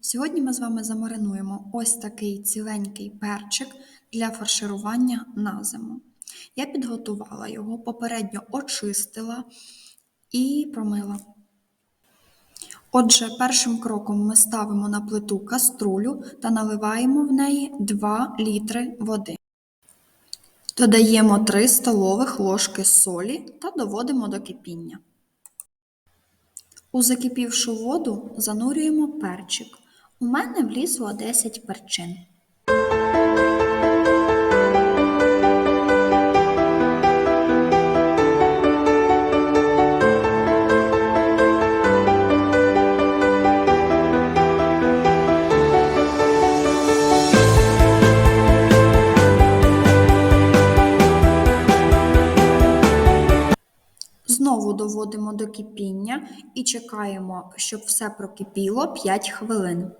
Сьогодні ми з вами замаринуємо ось такий ціленький перчик для фарширування на зиму. Я підготувала його, попередньо очистила і промила. Отже, першим кроком ми ставимо на плиту каструлю та наливаємо в неї 2 літри води. Додаємо 3 столових ложки солі та доводимо до кипіння. У закипівшу воду занурюємо перчик. У мене влізло 10 перчин. Знову доводимо до кипіння і чекаємо, щоб все прокипіло 5 хвилин.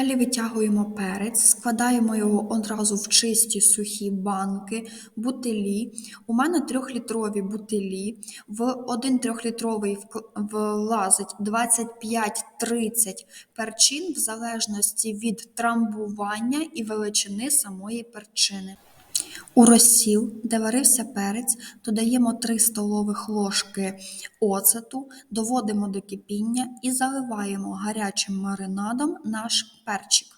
Далі витягуємо перець, складаємо його одразу в чисті сухі банки, бутилі. У мене трьохлітрові бутилі. В один трьохлітровий влазить 25-30 перчин в залежності від трамбування і величини самої перчини. У розсіл, де варився перець, додаємо 3 столових ложки оцету, доводимо до кипіння і заливаємо гарячим маринадом наш перчик.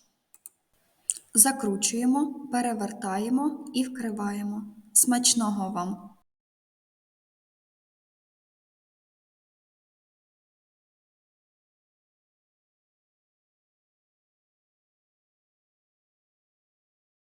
Закручуємо, перевертаємо і вкриваємо. Смачного вам!